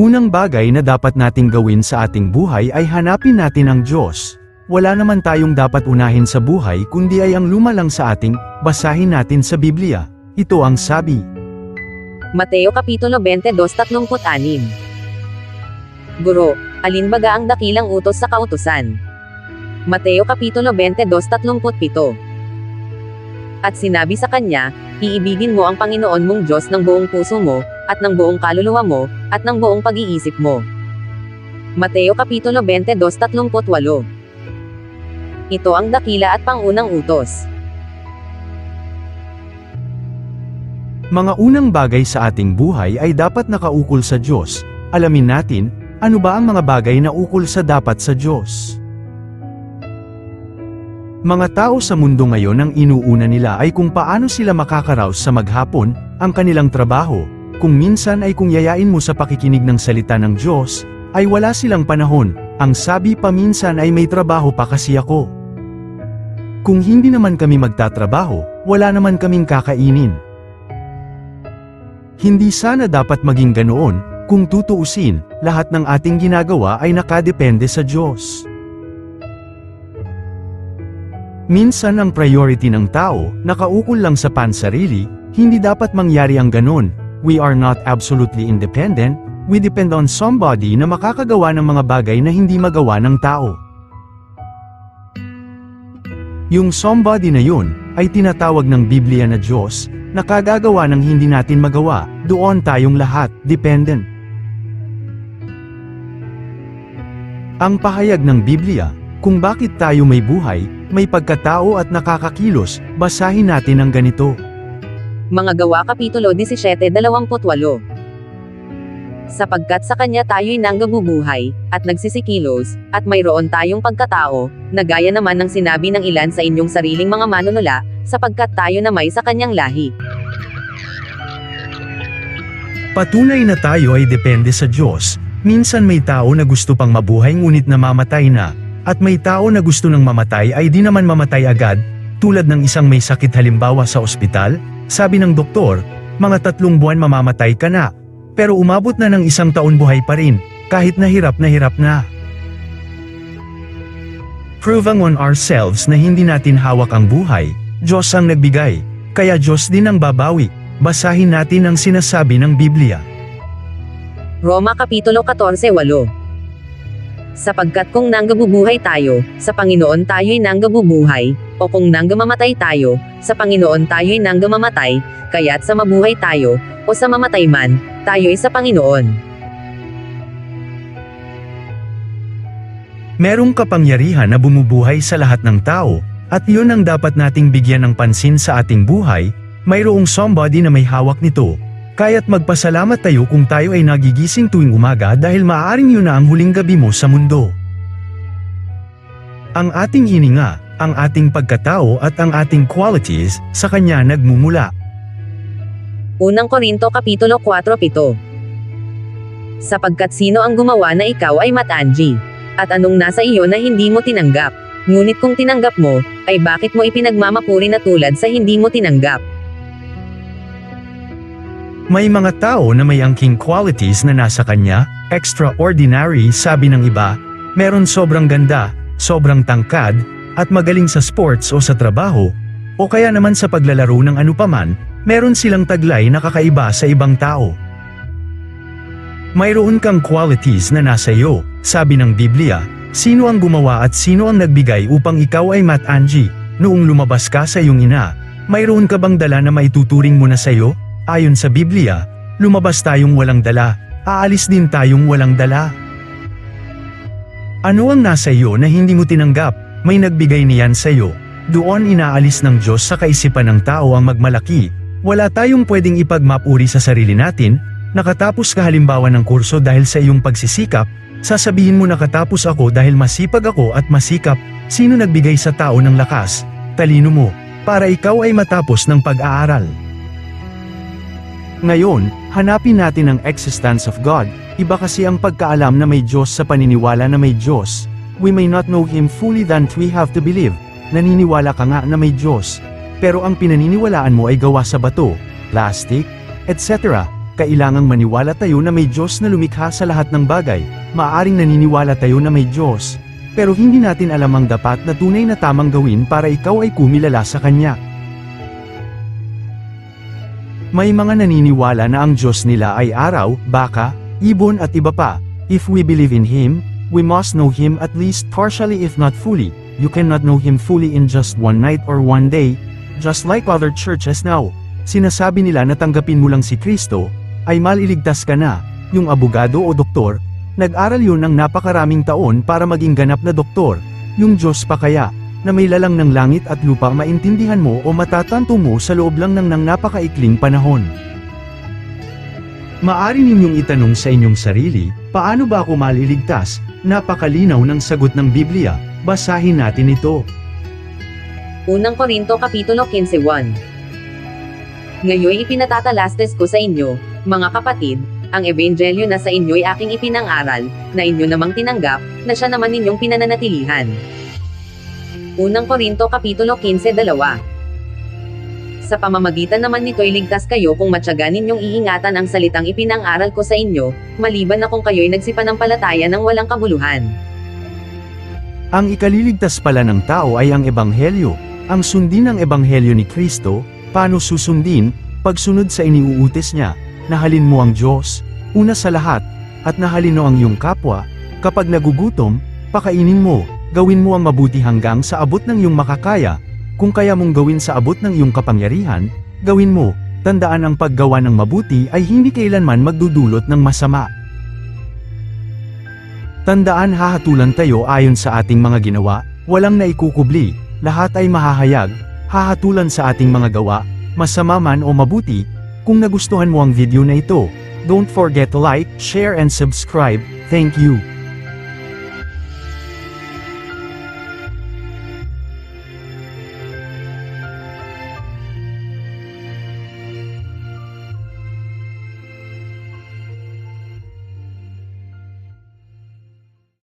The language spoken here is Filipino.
Unang bagay na dapat nating gawin sa ating buhay ay hanapin natin ang Diyos. Wala naman tayong dapat unahin sa buhay kundi ay ang luma lang sa ating, basahin natin sa Biblia. Ito ang sabi. Mateo Kapitulo 22:36 Guro, alin baga ang dakilang utos sa kautusan? Mateo Kapitulo 22:37 At sinabi sa kanya, iibigin mo ang Panginoon mong Diyos ng buong puso mo, at ng buong kaluluwa mo, at ng buong pag-iisip mo. Mateo Kapitulo 22:38 Ito ang dakila at pangunang utos. Mga unang bagay sa ating buhay ay dapat nakaukol sa Diyos. Alamin natin, ano ba ang mga bagay na ukol sa dapat sa Diyos? Mga tao sa mundo ngayon ang inuuna nila ay kung paano sila makakaraos sa maghapon, ang kanilang trabaho, kung minsan ay kung yayain mo sa pakikinig ng salita ng Diyos, ay wala silang panahon, ang sabi pa minsan ay may trabaho pa kasi ako. Kung hindi naman kami magtatrabaho, wala naman kaming kakainin. Hindi sana dapat maging ganoon, kung tutuusin, lahat ng ating ginagawa ay nakadepende sa Diyos. Minsan ang priority ng tao, nakaukol lang sa pansarili, hindi dapat mangyari ang ganon. We are not absolutely independent, we depend on somebody na makakagawa ng mga bagay na hindi magawa ng tao. Yung somebody na yun, ay tinatawag ng Biblia na Diyos, na kagagawa ng hindi natin magawa, doon tayong lahat, dependent. Ang pahayag ng Biblia, kung bakit tayo may buhay, may pagkatao at nakakakilos, basahin natin ang ganito. Mga gawa Kapitulo 17:28 Sapagkat sa kanya tayo'y nanggabubuhay, at nagsisikilos, at mayroon tayong pagkatao, na gaya naman ng sinabi ng ilan sa inyong sariling mga manunula, sapagkat tayo na may sa kanyang lahi. Patunay na tayo ay depende sa Diyos, minsan may tao na gusto pang mabuhay ngunit namamatay na, at may tao na gusto nang mamatay ay di naman mamatay agad, tulad ng isang may sakit halimbawa sa ospital, sabi ng doktor, mga tatlong buwan mamamatay ka na, pero umabot na ng isang taon buhay pa rin, kahit nahirap na hirap na. Proving on ourselves na hindi natin hawak ang buhay, Diyos ang nagbigay, kaya Diyos din ang babawi. Basahin natin ang sinasabi ng Biblia. Roma Kapitulo 14:8 Sapagkat kung nanggabubuhay tayo, sa Panginoon tayo'y nanggabubuhay, o kung nanggamamatay tayo, sa Panginoon tayo'y nanggamamatay, kaya't sa mabuhay tayo, o sa mamatay man, tayo'y sa Panginoon. Merong kapangyarihan na bumubuhay sa lahat ng tao, at yun ang dapat nating bigyan ng pansin sa ating buhay, mayroong somebody na may hawak nito. Kaya't magpasalamat tayo kung tayo ay nagigising tuwing umaga dahil maaaring yun na ang huling gabi mo sa mundo. Ang ating hininga, ang ating pagkatao at ang ating qualities, sa Kanya nagmumula. Unang Korinto Kapitulo 4:7 Sapagkat sino ang gumawa na ikaw ay matangi? At anong nasa iyo na hindi mo tinanggap? Ngunit kung tinanggap mo, ay bakit mo ipinagmamapuri na tulad sa hindi mo tinanggap? May mga tao na may angking qualities na nasa kanya, extraordinary sabi ng iba, meron sobrang ganda, sobrang tangkad, at magaling sa sports o sa trabaho, o kaya naman sa paglalaro ng anupaman, meron silang taglay na kakaiba sa ibang tao. Mayroon kang qualities na nasa iyo, sabi ng Biblia, sino ang gumawa at sino ang nagbigay upang ikaw ay matangi, noong lumabas ka sa iyong ina, mayroon ka bang dala na maituturing mo na sa iyo? Ayon sa Biblia, lumabas tayong walang dala, aalis din tayong walang dala. Ano ang nasa iyo na hindi mo tinanggap, may nagbigay niyan sa iyo. Doon inaalis ng Diyos sa kaisipan ng tao ang magmalaki. Wala tayong pwedeng ipagmapuri sa sarili natin, nakatapos ka halimbawa ng kurso dahil sa iyong pagsisikap, sasabihin mo nakatapos ako dahil masipag ako at masikap, sino nagbigay sa tao ng lakas, talino mo, para ikaw ay matapos ng pag-aaral. Ngayon, hanapin natin ang existence of God, iba kasi ang pagkaalam na may Diyos sa paniniwala na may Diyos. We may not know Him fully than we have to believe. Naniniwala ka nga na may Diyos, pero ang pinaniniwalaan mo ay gawa sa bato, plastic, etc. kailangang maniwala tayo na may Diyos na lumikha sa lahat ng bagay, maaring naniniwala tayo na may Diyos, pero hindi natin alam ang dapat na tunay na tamang gawin para ikaw ay kumilala sa Kanya. May mga naniniwala na ang Diyos nila ay araw, baka, ibon at iba pa. If we believe in Him, we must know Him at least partially if not fully. You cannot know Him fully in just one night or one day, just like other churches now. Sinasabi nila na tanggapin mo lang si Kristo, ay maliligtas ka na, yung abogado o doktor, nag-aral yun ng napakaraming taon para maging ganap na doktor, yung Diyos pa kaya, na may lalang ng langit at lupa maintindihan mo o matatanto mo sa loob lang ng nang napakaikling panahon. Maari ninyong itanong sa inyong sarili, paano ba ako maliligtas? Napakalinaw ng sagot ng Biblia, basahin natin ito. Unang Korinto Kapitulo 15:1 Ngayoy ipinatatalastes ko sa inyo, mga kapatid, ang ebanghelyo na sa inyo'y aking ipinangaral, na inyo namang tinanggap, na siya naman ninyong pinananatilihan. Unang Korinto Kapitulo 15:2 Sa pamamagitan naman nito'y ligtas kayo kung matyaga ninyong iingatan ang salitang ipinangaral ko sa inyo, maliban na kung kayo'y nagsipanampalataya ng walang kabuluhan. Ang ikaliligtas pala ng tao ay ang ebanghelyo. Ang sundin ng ebanghelyo ni Kristo, paano susundin, pagsunod sa iniuutis niya, nahalin mo ang Diyos, una sa lahat, at nahalin mo ang iyong kapwa, kapag nagugutom, pakainin mo, gawin mo ang mabuti hanggang sa abot ng iyong makakaya, kung kaya mong gawin sa abot ng iyong kapangyarihan, gawin mo, tandaan ang paggawa ng mabuti ay hindi kailanman magdudulot ng masama. Tandaan hahatulan tayo ayon sa ating mga ginawa, walang naikukubli, lahat ay mahahayag, hahatulan sa ating mga gawa, masama man o mabuti, kung nagustuhan mo ang video na ito, don't forget to like, share and subscribe, thank you.